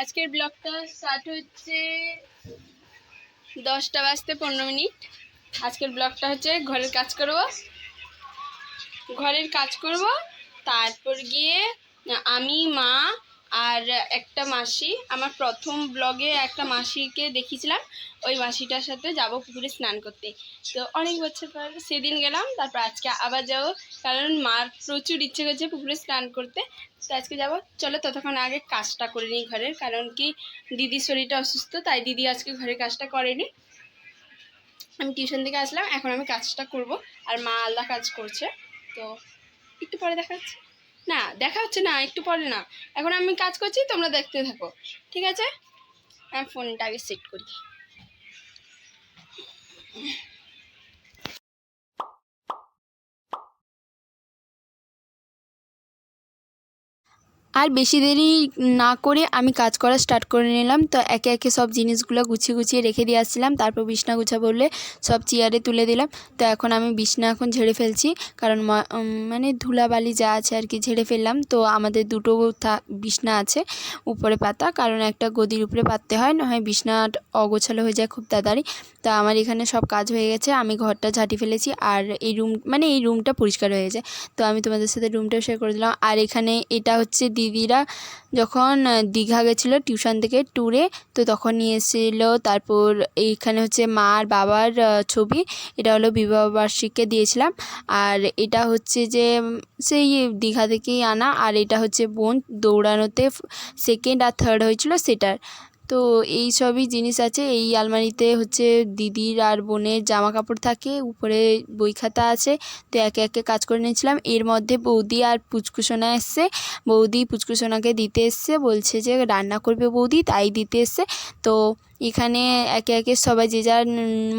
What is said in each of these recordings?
আজকের ব্লগটা স্টার্ট হচ্ছে দশটা বাজতে পনেরো মিনিট। আজকের ব্লগটা হচ্ছে ঘরের কাজ করব। ঘরের কাজ করব, তারপর গিয়ে আমি, মা আর একটা মাসি, আমার প্রথম ব্লগে একটা মাসিকে দেখিয়েছিলাম। ওই মাসিটার সাথে যাব পুকুরে স্নান করতে। তো অনেক বছর পর সেদিন গেলাম, তারপর আজকে আবার যাব। কারণ মার প্রচুর ইচ্ছে করছে পুকুরে স্নান করতে। তো আজকে যাব। চলো ততক্ষণ আগে কাজটা করে নিই ঘরের। কারণ কি দিদির শরীরটা অসুস্থ, তাই দিদি আজকে ঘরের কাজটা করেনি। আমি টিউশন থেকে আসলাম, এখন আমি কাজটা করব। আর মা আলাদা কাজ করছে। তো একটু পরে দেখা হচ্ছে। না, দেখা হচ্ছে না, একটু পরে না। এখন আমি কাজ করছি, তোমরা দেখতে থাকো। ঠিক আছে? আমি ফোনটা আগে সেট করি। আর বেশি দেরি না করে আমি কাজ করা স্টার্ট করে নিলাম। তো একে একে সব জিনিসগুলো গুছিয়ে গুছিয়ে রেখে দিয়ে আসছিলাম। তারপর বিছনা গুছা বললে সব চেয়ারে তুলে দিলাম। তো এখন আমি বিছনা এখন ঝেড়ে ফেলছি। কারণ মানে ধুলাবালি যা আছে আর কি ঝেড়ে ফেললাম। তো আমাদের দুটো বিছনা আছে উপরে পাতা। কারণ একটা গদির উপরে পাততে হয়, না হয় বিছনা অগোছালো হয়ে যায় খুব তাড়াতাড়ি। তো আমার এখানে সব কাজ হয়ে গেছে, আমি ঘরটা ঝাঁটি ফেলেছি আর এই রুম মানে এই রুমটা পরিষ্কার হয়ে গেছে। তো আমি তোমাদের সাথে রুমটাও শেয়ার করে দিলাম। আর এখানে এটা হচ্ছে দিদিরা যখন দীঘা গেছিল টিউশন থেকে ট্যুরে তো তখন নিয়ে এসেছিল। তারপর এইখানে হচ্ছে মা আর বাবার ছবি, এটা হলো বিবাহবার্ষিককে দিয়েছিলাম। আর এটা হচ্ছে যে সেই দীঘা থেকেই আনা। আর এটা হচ্ছে বোন দৌড়ানোতে সেকেন্ড আর থার্ড হয়েছিল সেটার। তো এই সবই জিনিস আছে। এই আলমারিতে হচ্ছে দিদির আর বোনের জামা কাপড় থাকে, উপরে বই খাতা আছে। তো একে একে কাজ করে নিয়েছিলাম। এর মধ্যে বৌদি আর পুচকুসোনা এসছে। বৌদি পুচকুসোনাকে দিতে এসছে, বলছে যে রান্না করবে বৌদি, তাই দিতে এসছে। তো এখানে একে একে সবাই যে যার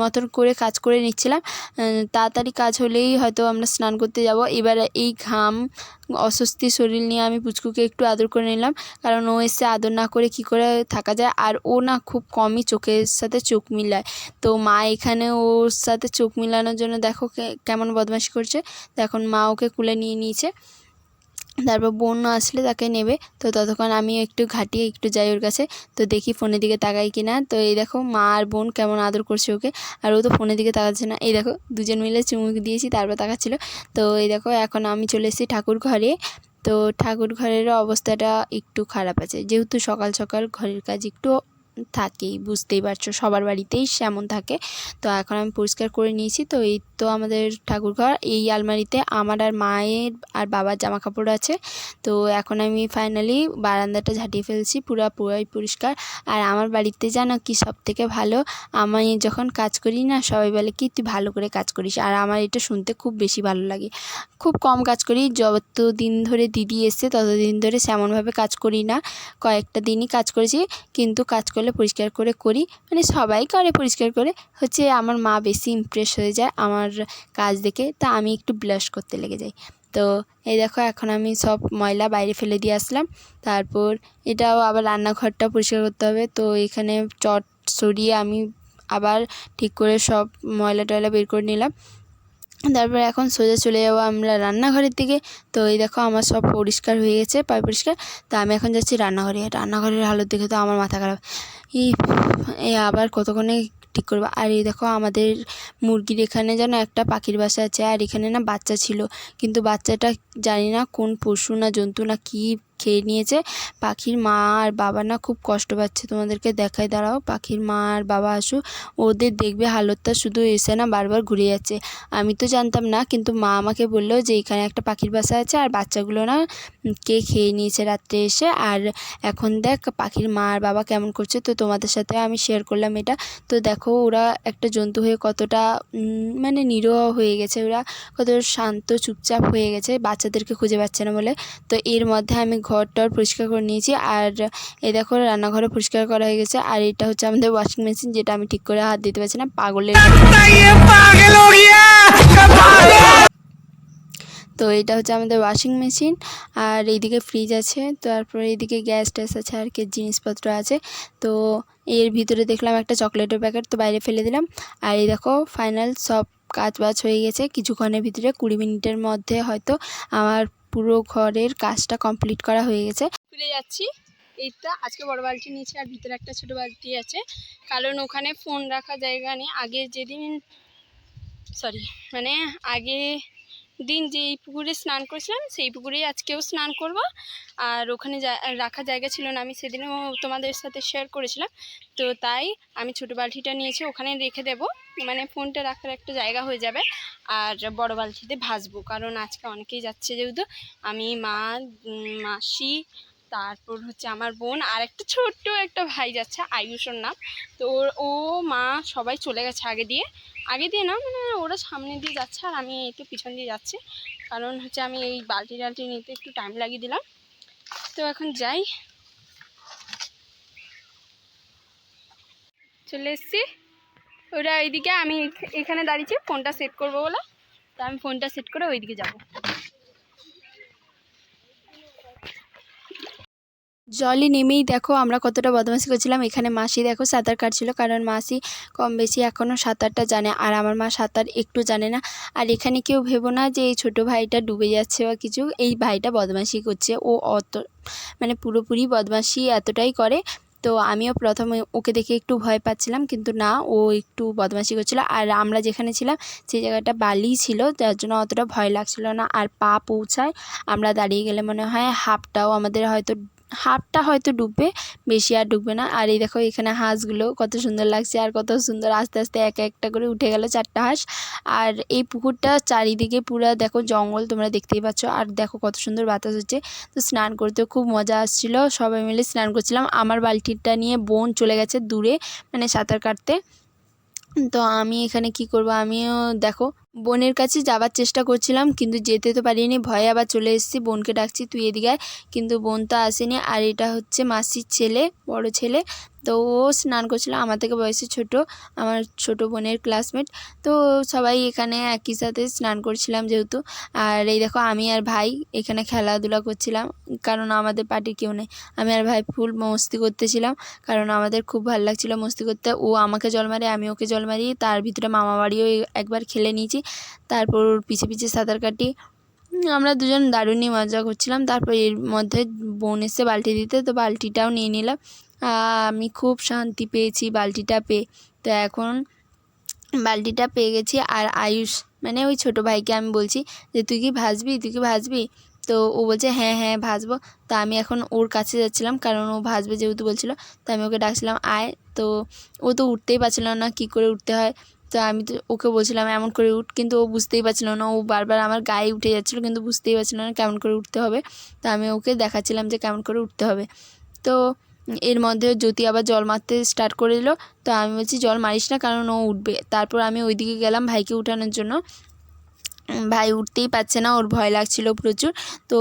মতন করে কাজ করে নিচ্ছিলাম তাড়াতাড়ি কাজ হলেই হয়তো আমরা স্নান করতে যাব। এবার এই ঘাম, অস্বস্তি শরীর নিয়ে আমি পুচকুকে একটু আদর করে নিলাম, কারণ ও এসে আদর না করে কি করে থাকা যায়, আর ও না খুব কমই চোখের সাথে চোখ মিলায়। তো মা এখানে ওর সাথে চোখ মিলানোর জন্য দেখো কেমন বদমাশি করছে। তো এখন মা ওকে কুলে নিয়ে নিয়েছে। তারপর বোন আসলে তাকে নেবে। তো ততক্ষণ আমি একটু ঘাটিয়ে একটু যাই ওর কাছে। তো দেখি ফোনের দিকে তাকাই কি না তো এই দেখো, মা আর বোন কেমন আদর করছে ওকে। আর ও তো ফোনের দিকে তাকাচ্ছে না। এই দেখো, দুজন মিলে চুমুক দিয়েছি, তারপর তাকাচ্ছিল। তো এই দেখো, এখন আমি চলে এসেছি ঠাকুর ঘরে। তো ঠাকুর ঘরের অবস্থাটা একটু খারাপ আছে। যেহেতু সকাল সকাল ঘরের কাজ একটু থাকেই, বুঝতেই পারছ, সবার বাড়িতেই সেমন থাকে। তো এখন আমি পরিষ্কার করে নিয়েছি, তো এই তো আমাদের ঠাকুর ঘর এই আলমারিতে আমার আর মায়ের আর বাবার জামা কাপড় আছে। তো এখন আমি ফাইনালি বারান্দাটা ঝাঁটিয়ে ফেলছি, পুরো পুরাই পরিষ্কার। আর আমার বাড়িতে জানো কি সব থেকে ভালো? আমি যখন কাজ করি না, সবাই বলে, কি তুই ভালো করে কাজ করিস? আর আমার এটা শুনতে খুব বেশি ভালো লাগে। খুব কম কাজ করি যত দিন ধরে দিদি এসছে, ততদিন ধরে সেমনভাবে কাজ করি না। কয়েকটা দিনই কাজ করেছি, কিন্তু কাজ করলে পরিষ্কার করে করি। মানে সবাই করে পরিষ্কার করে। হচ্ছে আমার মা বেশি ইমপ্রেস হয়ে যায় আমার কাজ দেখে। তা আমি একটু ব্লাশ করতে লেগে যাই। তো এই দেখো, এখন আমি সব ময়লা বাইরে ফেলে দিয়ে আসলাম। তারপর এটাও আবার রান্নাঘরটা পরিষ্কার করতে হবে। তো এখানে চট সরিয়ে আমি আবার ঠিক করে সব ময়লা টয়লা বের করে নিলাম। তারপর এখন সোজা চলে যাব আমরা রান্নাঘরের দিকে। তো এই দেখো আমার সব পরিষ্কার হয়ে গেছে, পায় পরিষ্কার। তো আমি এখন যাচ্ছি রান্নাঘরে। রান্নাঘরের হালত দেখে তো আমার মাথা খারাপ। এই আবার কতক্ষণে ঠিক করব? আর এই দেখো আমাদের মুরগির এখানে যেন একটা পাখির বাসা আছে, আর এখানে না বাচ্চা ছিল। কিন্তু বাচ্চাটা জানি না কোন পশু না জন্তু না কী খেয়ে নিয়েছে পাখির মা আর বাবা না খুব কষ্ট পাচ্ছে তোমাদেরকে দেখাই দাঁড়াও, পাখির মা আর বাবা আসুক ওদের দেখবে হালতটা শুধু এসে না বারবার ঘুরে যাচ্ছে। আমি তো জানতাম না, কিন্তু মা আমাকে বলল যে এখানে একটা পাখির বাসা আছে আর বাচ্চাগুলো না কে খেয়ে নিয়েছে রাত্রে এসে। আর এখন দেখ পাখির মা আর বাবা কেমন করছে, তো তোমাদের সাথে আমি শেয়ার করলাম এটা। তো দেখো ওরা একটা জন্তু হয়ে কতটা মানে নিরহ হয়ে গেছে। ওরা কত শান্ত চুপচাপ হয়ে গেছে, বাচ্চাদেরকে খুঁজে পাচ্ছে না বলে। তো এর মধ্যে আমি ঘর টর পরিষ্কার করে নিয়েছি। আর এই দেখো রান্নাঘরও পরিষ্কার করা হয়ে গেছে। আর এটা হচ্ছে আমাদের ওয়াশিং মেশিন যেটা আমি ঠিক করে হাত দিতে পারছি না, পাগলের তো এটা হচ্ছে আমাদের ওয়াশিং মেশিন আর এইদিকে ফ্রিজ আছে। তারপরে এইদিকে গ্যাস ট্যাস আছে, আর কি জিনিসপত্র আছে। তো এর ভিতরে দেখলাম একটা চকলেটের প্যাকেট তো বাইরে ফেলে দিলাম। আর এই দেখো ফাইনাল সব কাজ বাজ হয়ে গেছে। কিছুক্ষণের ভিতরে কুড়ি মিনিটের মধ্যে হয়তো আমার পুরো ঘরের কাজটা কমপ্লিট করা হয়ে গেছে। খুলে যাচ্ছি। এইটা আজকে বড় বালতি নিয়েছি আর ভিতরে একটা ছোট বালতি আছে। কারণ ওখানে ফোন রাখা জায়গা নেই। আগে যেদিন সরি মানে আগে দিন যে এই পুকুরে স্নান করেছিলাম, সেই পুকুরেই আজকেও স্নান করব। আর ওখানে রাখা জায়গা ছিল না, আমি সেদিনও তোমাদের সাথে শেয়ার করেছিলাম। তো তাই আমি ছোটো বালতিটা নিয়েছি, ওখানে রেখে দেব। মানে ফোনটা রাখার একটা জায়গা হয়ে যাবে। আর বড় বালতিতে ভাসবো কারণ আজকে অনেকেই যাচ্ছে যেহেতু। আমি মা মাসি তারপর হচ্ছে আমার বোন আর একটা ছোট্ট একটা ভাই যাচ্ছে, আয়ুষর নাম। তো ও, মা সবাই চলে গেছে আগে দিয়ে। আগে দিয়ে না মানে ওরা সামনে দিয়ে যাচ্ছে আর আমি একটু পিছন দিয়ে যাচ্ছি। কারণ হচ্ছে আমি এই বালতি টালতি নিতে একটু টাইম লাগিয়ে দিলাম। তো এখন যাই। চলে এসছি। ওরা এইদিকে, আমি এখ- এখানে দাঁড়িয়েছি, ফোনটা সেট করব বলে। তো আমি ফোনটা সেট করে ওইদিকে যাব। জলে নেমেই দেখো আমরা কতটা বদমাশি করছিলাম। এখানে মাসি দেখো সাঁতার কাটছিল, কারণ মাসি কম বেশি এখনও সাঁতারটা জানে, আর আমার মা সাঁতার একটু জানে না। আর এখানে কেউ ভেবো না যে এই ছোটো ভাইটা ডুবে যাচ্ছে বা কিছু, এই ভাইটা বদমাশি করছে। ও অত মানে পুরোপুরি বদমাশি এতটাই করে, তো আমিও প্রথমে ওকে দেখে একটু ভয় পাচ্ছিলাম, কিন্তু না, ও একটু বদমাশি করছিল। আর আমরা যেখানে ছিলাম, সেই জায়গাটা বালি ছিল, যার জন্য অতটা ভয় লাগছিল না। আর পা পৌঁছায়, আমরা দাঁড়িয়ে গেলে মনে হয় হাফটাও আমাদের হয়তো হাফটা হয়তো ডুববে, বেশি আর ডুববে না। আর এই দেখো এখানে হাঁসগুলো কত সুন্দর লাগছে আর কত সুন্দর আস্তে আস্তে এক একটা করে উঠে গেল চারটা হাঁস। আর এই পুকুরটা চারিদিকে পুরো দেখো জঙ্গল, তোমরা দেখতেই পাচ্ছ। আর দেখো কত সুন্দর বাতাস হচ্ছে। তো স্নান করতেও খুব মজা আসছিল। সবাই মিলে স্নান করছিলাম। আমার বালতিটা নিয়ে বোন চলে গেছে দূরে মানে সাঁতার কাটতে। তো আমি এখানে কি করব? আমিও দেখো, বোনের কাছে যাবার চেষ্টা করছিলাম, কিন্তু যেতে তো পারিনি। ভয়ে আবার চলে এসেছি, বোনকে ডাকছি, তুই এদিকে কিন্তু বোন তো আসেনি। আর এটা হচ্ছে মাসির ছেলে, বড় ছেলে। তো ও স্নান করছিল, আমার থেকে বয়সে ছোট, আমার ছোট বোনের ক্লাসমেট তো সবাই এখানে একই সাথে স্নান করছিলাম যেহেতু। আর এই দেখো, আমি আর ভাই এখানে খেলাধুলা করছিলাম, কারণ আমাদের পার্টির কেউ নেই। আমি আর ভাই ফুল মস্তি করতেছিলাম, কারণ আমাদের খুব ভালো লাগছিল মস্তি করতে। ও আমাকে জল মারে, আমি ওকে জল মারি, তার ভিতরে মামা বাড়িও একবার খেলে নিয়েছি, তারপর পিছে পিছে সাঁতার কাটি। আমরা দুজন দারুণই মজা করছিলাম, তারপর এর মধ্যে বোন এসে বালতি দিতে, তো বালতিটাও নিয়ে নিলাম। আমি খুব শান্তি পেয়েছি বালতিটা পেয়ে। তো এখন বালতিটা পেয়ে গেছি আর আয়ুষ মানে ওই ছোটো ভাইকে আমি বলছি যে, তুই কি ভাজবি তুই কি ভাজবি তো ও বলছে হ্যাঁ হ্যাঁ ভাজবো তা আমি এখন ওর কাছে যাচ্ছিলাম কারণ ও ভাজবে যেহেতু বলছিল, তো আমি ওকে ডাকছিলাম, আয়। তো ও তো উঠতেই পারছিল না কী করে উঠতে হয়। তো আমি তো ওকে বলছিলাম, এমন করে উঠ। কিন্তু ও বুঝতেই পারছিল না। ও বারবার আমার গায়ে উঠে যাচ্ছিল, কিন্তু বুঝতেই পারছিল না কেমন করে উঠতে হবে। তো আমি ওকে দেখাচ্ছিলাম যে, কেমন করে উঠতে হবে। তো এর মধ্যে জ্যোতি আবার জল মারতে স্টার্ট করে দিল। তো আমি বলছি, জল মারিস না, কারণ ও উঠবে। তারপর আমি ওইদিকে গেলাম ভাইকে উঠানোর জন্য। ভাই উঠতেই পারছে না, ওর ভয় লাগছিল প্রচুর। তো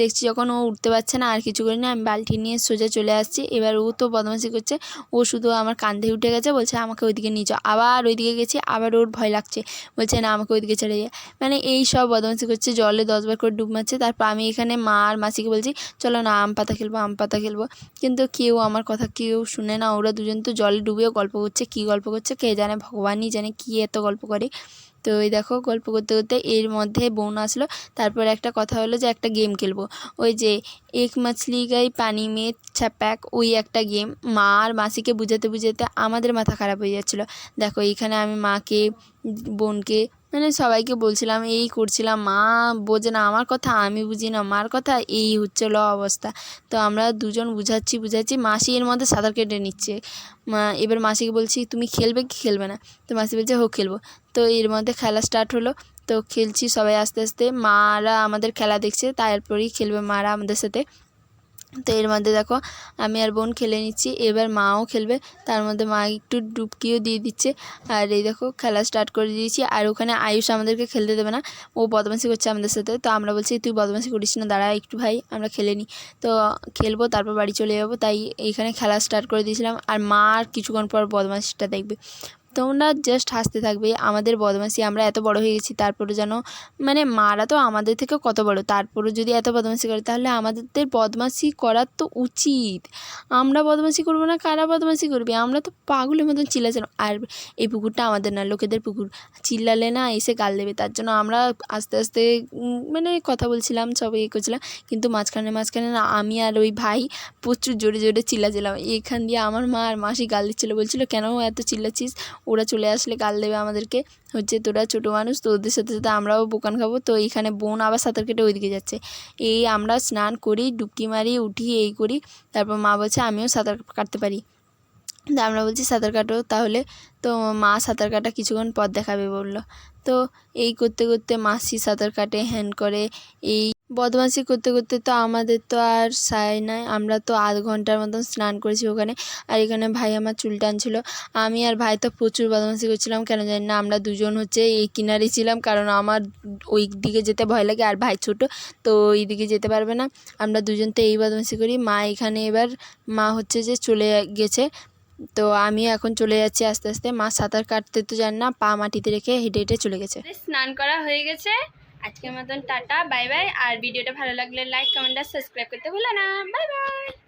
দেখছি যখন ও উঠতে পারছে না আর কিছু করি না, আমি বালতি নিয়ে সোজা চলে আসছি। এবার ও তো বদমাশি করছে, ও শুধু আমার কাঁধে উঠে গেছে, বলছে আমাকে ওইদিকে নিয়ে যাও। আবার ওইদিকে গেছি, আবার ওর ভয় লাগছে, বলছে না আমাকে ওইদিকে ছেড়ে যায় মানে এই সব বদমাশি করছে, জলে দশবার করে ডুব মারছে। তারপর আমি এখানে মা আর মাসিকে বলছি, চলো না, আম পাতা খেলব, আম পাতা খেলব। কিন্তু কেউ আমার কথা কেউ শুনে না, ওরা দুজন তো জলে ডুবেও গল্প করছে, কী গল্প করছে, কে জানে, ভগবানই জানে কী এত গল্প করে। তো ওই দেখো গল্প করতে করতে এর মধ্যে বোন আসলো। তারপর একটা কথা হলো যে একটা গেম খেলব। ওই যে এক মাছলি গাই পানি মে ছ্যাপ্যাক ওই একটা গেম মা আর মাসিকে বুঝাতে বুঝাতে আমাদের মাথা খারাপ হয়ে যাচ্ছিল। দেখো এইখানে আমি মাকে, বোনকে মানে সবাইকে বলছিলাম, এই করছিলাম, মা বোঝে না, আমার কথা আমি বুঝি না, মার কথা এই হচ্ছে ল অবস্থা। তো আমরা দুজন বুঝাচ্ছি বুঝাচ্ছি, মাসি এর মধ্যে সাঁতার কেটে নিচ্ছে। মা, এবার মাসিকে বলছি, তুমি খেলবে কি খেলবে না? তো মাসি বলছে, হোক, খেলব। তো এর মধ্যে খেলা স্টার্ট হলো। তো খেলছি সবাই আস্তে আস্তে। মারা আমাদের খেলা দেখছে, তারপরেই খেলবে মারা আমাদের সাথে। তো এর মধ্যে দেখো, আমি আর বোন খেলে নিচ্ছি, এবার মাও খেলবে। তার মধ্যে মা একটু ডুবকিও দিয়ে দিচ্ছে। আর এই দেখো, খেলা স্টার্ট করে দিয়েছি। আর ওখানে আয়ুষ আমাদেরকে খেলতে দেবে না। ও বদমাশি করছে আমাদের সাথে। তো আমরা বলছি, তুই বদমাশি করিস না, দাঁড়া একটু ভাই, আমরা খেলে নিই তো খেলব, তারপর বাড়ি চলে যাব। তাই এইখানে খেলা স্টার্ট করে দিয়েছিলাম। আর মা আর কিছুক্ষণ পর বদমাশিটা দেখবে। তোমরা জাস্ট হাসতে থাকবে। আমাদের বদমাশি, আমরা এত বড় হয়ে গেছি তারপরে যেন মানে মারা তো আমাদের থেকে কত বড়। তারপরে যদি এত বদমাশি করে, তাহলে আমাদের বদমাশি করার তো উচিত। আমরা বদমাশি করব না, কারা বদমাশি করবে? আমরা তো পাগলের মতন চিল্লাছিলাম আর এই পুকুরটা আমাদের না, লোকেদের পুকুর। চিল্লালে না এসে গাল দেবে, তার জন্য আমরা আস্তে আস্তে মানে কথা বলছিলাম, সবাই ইয়ে করছিলাম। কিন্তু মাঝখানে মাঝখানে না আমি আর ওই ভাই প্রচুর জোরে জোরে চিল্লাছিলাম এখান দিয়ে আমার মা আর মাসি গাল দিচ্ছিল, বলছিলো, কেন এত চিল্লাচ্ছিস? ওরা চলে আসলে গাল দেবে আমাদেরকে। হচ্ছে তোরা ছোটো মানুষ তো ওদের সাথে সাথে আমরাও বোকান খাব। তো এইখানে বোন আবার সাঁতার কেটে ওইদিকে যাচ্ছে। এই আমরা স্নান করি, ডুবকি মারি, উঠি, এই করি। তারপর মা বলছে, আমিও সাঁতার কাটতে পারি। তা আমরা বলছি, সাঁতার কাটো। তাহলে তো মা সাঁতার কাটা কিছুক্ষণ পর দেখাবে বলল। তো এই করতে করতে মাসি সাঁতার কাটে, হ্যান করে। এই বদমাশি করতে করতে তো আমাদের তো আর সায় নাই। আমরা তো আধ ঘণ্টার মতন স্নান করেছি ওখানে। আর এখানে ভাই আমার চুল টানছিল। আমি আর ভাই তো প্রচুর বদমাশি করছিলাম। কেন জানি না, আমরা দুজন হচ্ছে এই কিনারে ছিলাম। কারণ আমার ওই দিকে যেতে ভয় লাগে আর ভাই ছোট, তো ওই দিকে যেতে পারবে না। আমরা দুজন তো এই বদমাশি করি। মা এখানে এবার, মা হচ্ছে যে চলে গেছে। তো আমি এখন চলে যাচ্ছি আস্তে আস্তে। মা সাঁতার কাটতে তো জান না, পা মাটিতে রেখে হেঁটে হেঁটে চলে গেছে। স্নান করা হয়ে গেছে। আজকের মতন টাটা, বাই বাই। আর ভিডিওটা ভালো লাগলে লাইক কমেন্ট আর সাবস্ক্রাইব করতে ভুলো না। Bye bye.